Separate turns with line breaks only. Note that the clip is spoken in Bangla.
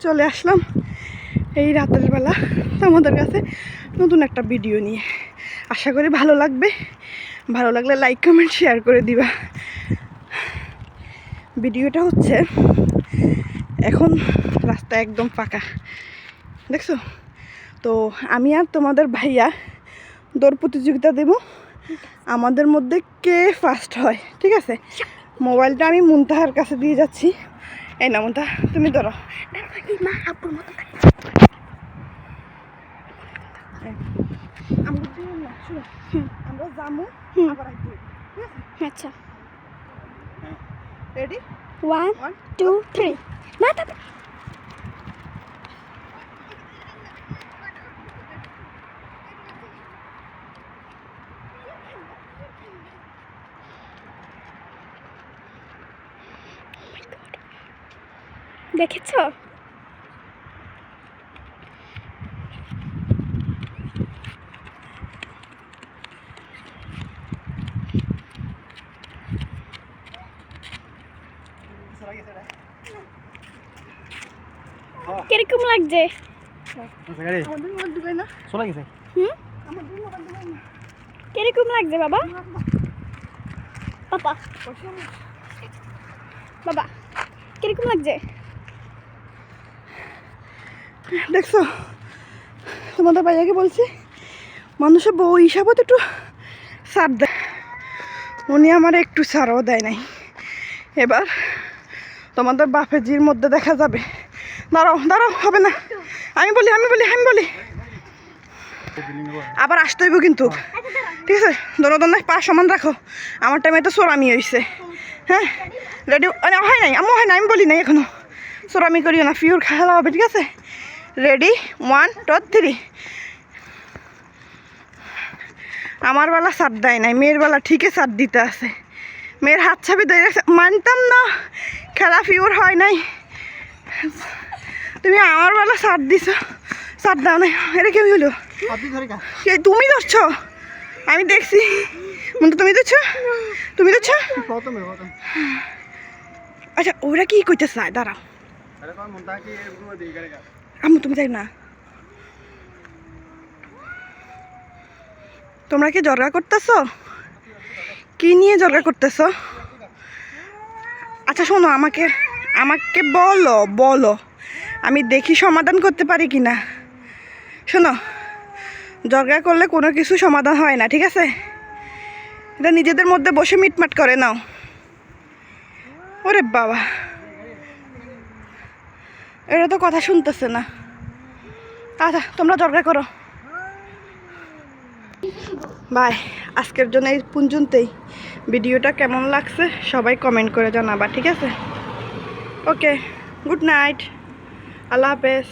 চলে আসলাম এই রাতের বেলা তোমাদের কাছে নতুন একটা ভিডিও নিয়ে। আশা করি ভালো লাগবে। ভালো লাগলে লাইক কমেন্ট শেয়ার করে দিবা। ভিডিওটা হচ্ছে এখন রাস্তা একদম ফাঁকা। দেখছ? তো আমি আর তোমাদের ভাইয়া দৌড় প্রতিযোগিতা দেব। আমাদের মধ্যে কে ফার্স্ট হয় ঠিক আছে? মোবাইলটা আমি মুনতাহার কাছে দিয়ে যাচ্ছি। এই না মুনতাহা তুমি ধরো। আমরা
আচ্ছা।
রেডি
ওয়ান টু থ্রি না দাদা দেখেছ কীরকম লাগছে
গাড়ি
আমাদের মোবাইল দিবে না
শোনা গেছে
হুম
আমাদের মোবাইল দিবে না
কীরকম লাগছে বাবা? পাপা বাবা কীরকম লাগছে?
দেখছ? তোমাদের ভাইয়াকে বলছি? মানুষের বউ হিসাবত একটু ছাড় দেয় উনি আমার একটু ছাড়ও দেয় নাই। এবার তোমাদের বাপেজির মধ্যে দেখা যাবে। দাঁড়াও দাঁড়াও, হবে না। আমি বলি আমি বলি আমি বলি। আবার আসতে হইব কিন্তু। ঠিক আছে? দোনো দোনো পা সমান রাখো। আমার টাইমে তো সোরামি হয়েছে হ্যাঁ? রেডি হয় নাই আমি হয় না আমি বলি নাই এখনও। সোরামি করিও না, পিওর খেলা হবে, ঠিক আছে? রেডি ওয়ান টু থ্রি আমার বেলা সার দেয় নাই মেয়ের বেলা ঠিকই সার দিতে আছে। মেয়ের হাত ছাপি দিয়ে রাখছে। মানতাম না খেলা পিওর হয় নাই। তুমি আমার বেলা সার দিছ সার দাও নাই। এটা কেউ হলো?
ধরে
তুমি ধরছ? আমি দেখছি। মনে তুমি ধরছ? তুমি ধরছ? আচ্ছা ওরা কি করতে চায় দাঁড়াও
আরে কোন মনটা কি এরকম দিই গাড়ি
আমি তুমি যাই না। তোমরা কি জরগা করতেছ? কি নিয়ে জরগা করতেছ? আচ্ছা শোনো, আমাকে আমাকে বলো বলো। আমি দেখি সমাধান করতে পারি কি না। শোনো জরগা করলে কোনো কিছু সমাধান হয় না, ঠিক আছে? এটা নিজেদের মধ্যে বসে মিটমাট করে নাও। ওরে বাবা। এটা তো কথা শুনতেছে না। আচ্ছা তোমরা দরকার করো। বাই আজকের জন্য এই পর্যন্তই। ভিডিওটা কেমন লাগছে সবাই কমেন্ট করে জানাবা, ঠিক আছে? ওকে গুড নাইট আল্লাহ হাফেজ।